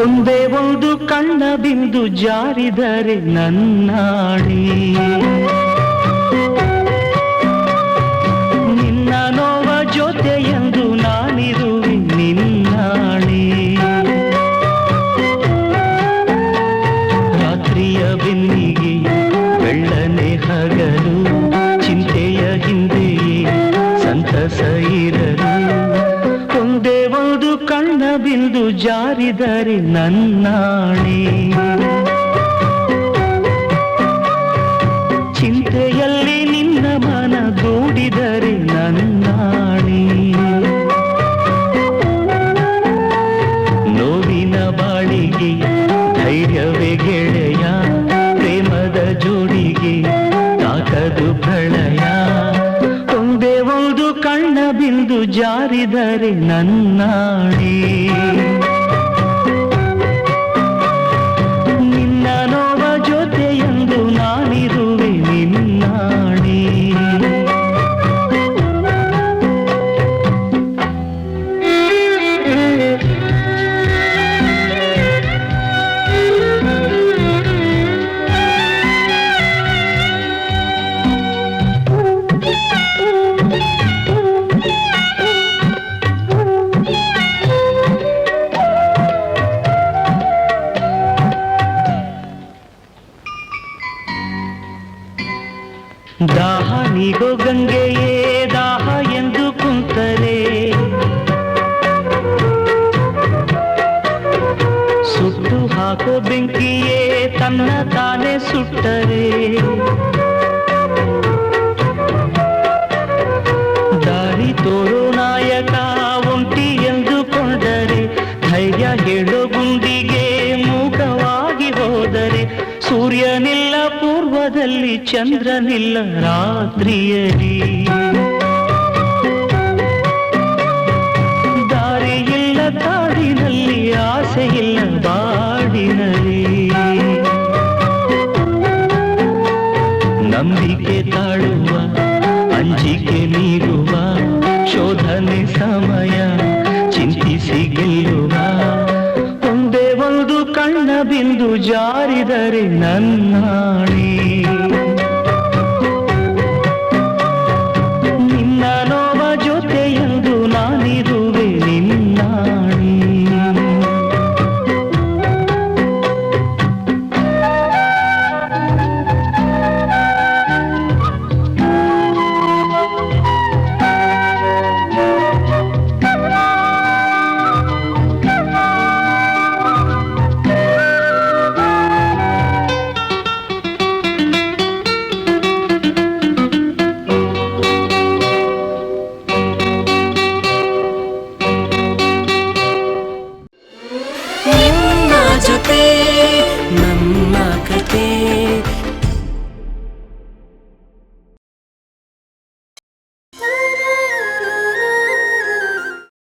ಒಂದೇ ಒಂದು ಕಣ್ಣ ಬಿಂದು ಜಾರಿದರೆ ನನ್ನಾಡಿ ನಿನ್ನ ನೋವ ಜೊತೆ ಎಂದು ನಾನಿರುವೆ ನಿನ್ನಾಡಿ ರಾತ್ರಿಯ ಬೆನ್ನಿಗೆ ಬೆಳ್ಳನೆ ಹಗಲು, ಚಿಂತೆಯ ಹಿಂದೆಯೇ ಸಂತಸ ಇರಲು. ಕಣ್ಣ ಬಿಂದು ಜಾರಿದರೆ ನನ್ನಾಣೆ. ಜಾರಿದರೆ ನನ್ನಾಡಿ ದಾಹ ನೀಗೋ ಗಂಗೆಯೇ ದಾಹ ಎಂದು ಕುಂತರೆ. ಸುಟ್ಟು ಹಾಕೋ ಬೆಂಕಿಯೇ ತನ್ನ ತಾನೇ ಸುಟ್ಟರೆ. ದಾರಿ ತೋರೋ ನಾಯಕ ಒಂಟಿ ಎಂದುಕೊಂಡರೆ ಧೈರ್ಯ ಹೇಳೋ ಗುಂಡಿಗೆ ಮೂಕವಾಗಿ ಹೋದರೆ. ಸೂರ್ಯನಿಲ್ಲ ಪೂರ್ವದಲ್ಲಿ ಚಂದ್ರನಿಲ್ಲ ರಾತ್ರಿಯಲಿ ಒಂದು ಜಾರಿದರೆ ನನ್ನ